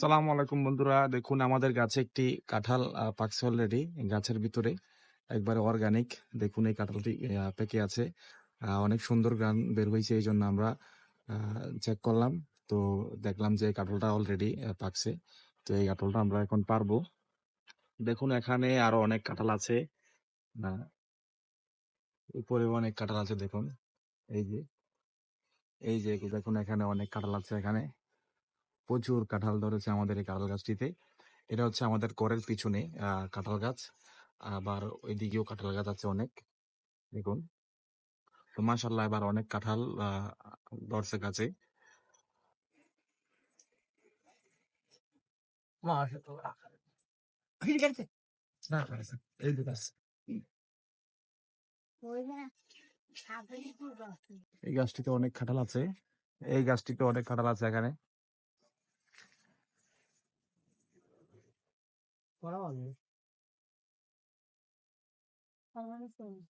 সালাম আলাইকুম বন্ধুরা। দেখুন, আমাদের গাছে একটি কাঁঠাল পাকছে অলরেডি গাছের ভিতরে। একবারে অর্গানিক দেখুন, এই কাঁঠালটি পেকে আছে। অনেক সুন্দর গান বের হয়েছে এই জন্য আমরা চেক করলাম। তো দেখলাম যে কাঁঠালটা অলরেডি পাকছে। তো এই কাঁঠালটা আমরা এখন পারব। দেখুন, এখানে আরও অনেক কাঁঠাল আছে। উপরে অনেক কাঁঠাল আছে, দেখুন। এই যে এই যে, দেখুন, এখানে অনেক কাঁঠাল আছে, এখানে। প্রচুর কাঁঠাল ধরেছে আমাদের এই কাঁঠাল গাছটিতে। এটা হচ্ছে আমাদের করের পিছনে কাঁঠাল গাছ। আবার ওইদিকেও কাঁঠাল গাছ আছে অনেক। দেখুন। তো মাশাল্লাহ এবার অনেক কাঁঠাল ধরছে গাছে। এই গাছটিতে অনেক কাঁঠাল আছে। এই গাছটিতে অনেক কাঁঠাল আছে এখানে। Wow. How awesome.